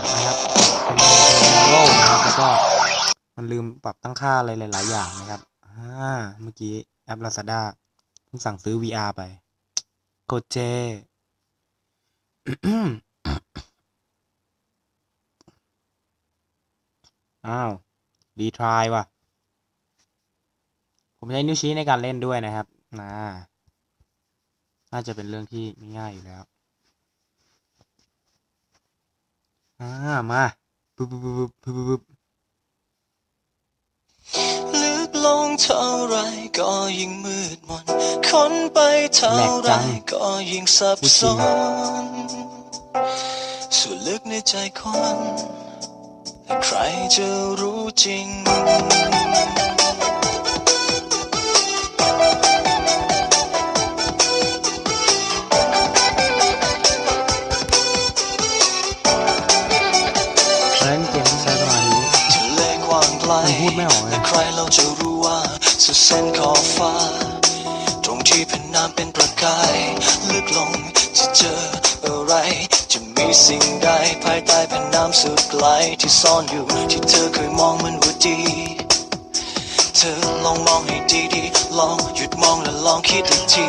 แล้วล่ะนะครับเป็นโลกนะครับแล้วก็มันลืมปรับตั้งค่าอะไรหลาย ๆ อย่างนะครับอ่าเมื่อกี้แอป Lazada เพิ่งสั่งซื้อ VR ไปโกเจอ้าวรีทรายว่ะ ผมใช้นิ้วชี้ในการเล่นด้วยนะครับนะน่าจะเป็นเรื่องที่ไม่ง่ายอยู่แล้ว อ่ามาปึ๊บปึ๊บปึ๊บปึ๊บปึ๊บปึ๊บลึกลงเท่าไรก็ยิ่งมืดมนค้นไปเท่าไรก็ยิ่งสับสนส่วนลึกในใจคนแต่ใครจะรู้จริง จะรู้ว่าสุดเส้นขอบฟ้า ตรงที่เป็นน้ำเป็นประกายลึกลงจะเจออะไร จะมีสิ่งใดภายใต้แผ่นน้ำสุดไกลที่ซ่อนอยู่ที่เธอเคยมองมันว่าดีเธอลองมองให้ดีๆลองหยุดมองและลองคิดอีกที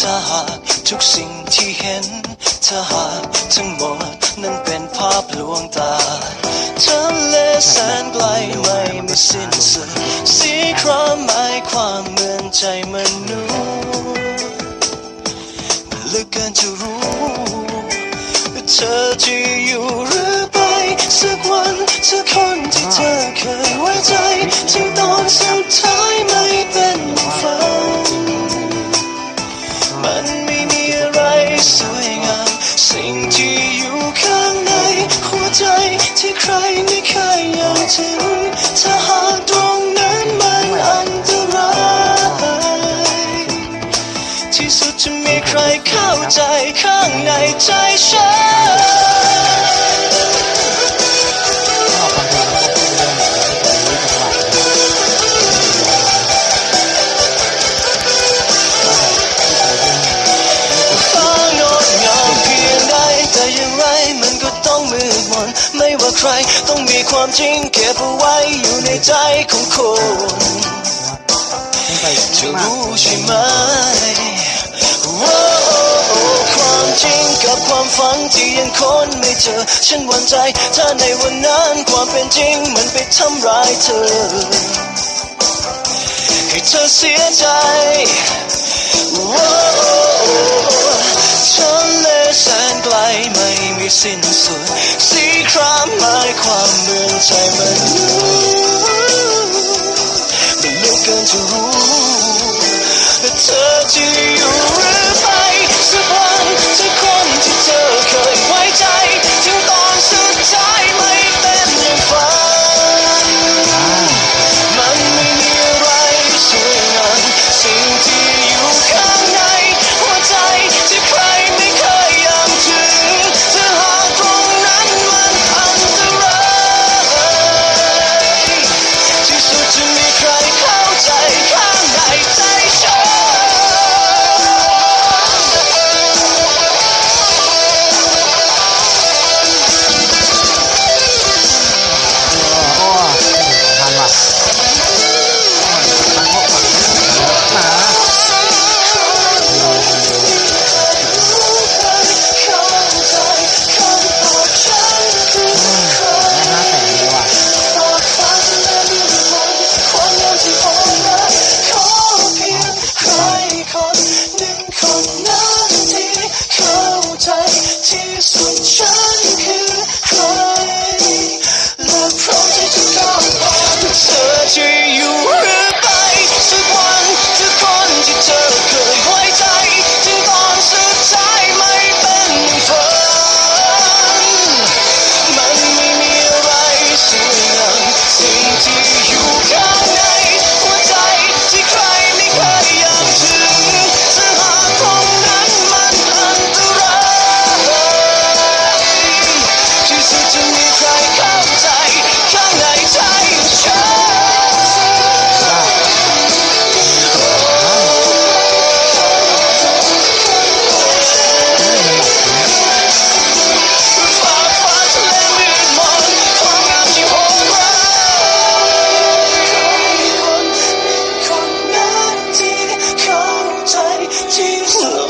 ถ้าหากทุกสิ่งที่เห็น ถ้าหากทั้งหมดนั้นเป็นภาพลวงตาทะเลแสนไกลไม่มีสิ้นสุดสีครามหมายความเหมือนใจมนุษย์มันลึกเกินจะรู้เธอจะอยู่หรือไป สักวันสักคนที่เธอเคยไว้ใจถึงตอนสุดท้ายไม่เป็ ฉันถ้าหากตรงนั้นมันอันตรายที่สุดจะมีใครเข้าใจข้างในใจฉัน ร ต้องมีความจริงเก็บเอาไว้อยู่ในใจของคนจะรู้ใช่ไหมว่าความจริงกับความฝันที่ยังคนไม่เจอ ฉันหวั่นใจ ถ้าในวันนั้นความเป็นจริงมันไปทำร้ายเธอ ให้เธอเสียใจ ว่าทะเลแสนไกลไม่มีสิ้นสุด สีครามหมายความเมือนใจมันุษย์มันเลึกเกินจะรู้เธอจะอยู่ sweet child.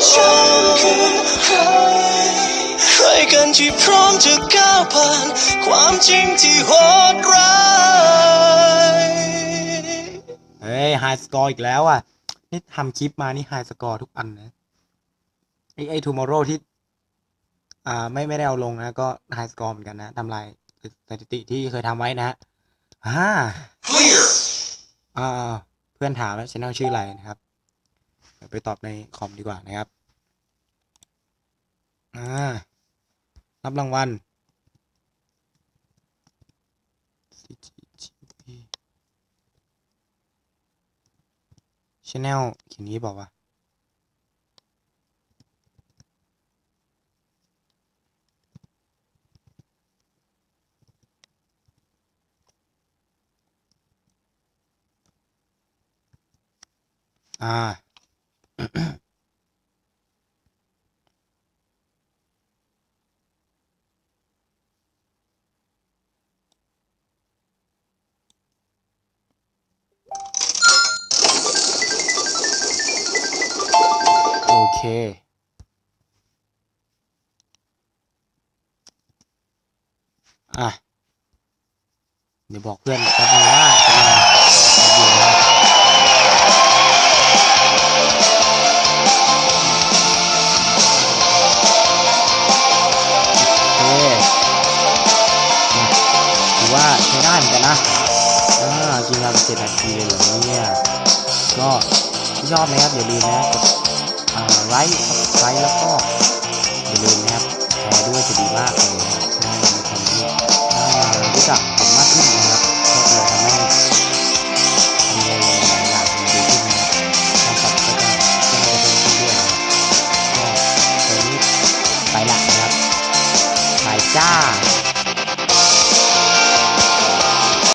ใคร ใครกันที่พร้อมจะก้าวผ่าน ความจริงที่โหดร้ายเฮ้ยไฮสกอร์อีกแล้วอะ นี่ทำคลิปมานี่ไฮสกอร์ทุกอันนะไอไอทูมอร์โรที่ อ่าไม่ไม่ได้เอาลงนะ ก็ไฮสกอร์เหมือนกันนะทำลายสถิติที่เคยทำไว้นะฮะอ่าอ่าเพื่อนถามแล้วชแนลชื่ออะไรนะครับ ไปตอบในคอมดีกว่านะครับอ่ารับรางวัล CGTV Channel เขียนนี้บอกว่าอ่า เค อะ เดี๋ยวบอกเพื่อนแป๊บนึงว่าจะมาเดี๋ยวนะโอเคถือว่าใช้ได้เหมือนกันนะอ่ากินเป็นเจ็ดนาทีเลยเหรอเนี่ย ก็ที่ชอบนะครับอย่าลืมนะกด ไลค์ไลค์แล้วก็อย่าลืมนะครับแชร์ด้วยจะดีมากเลย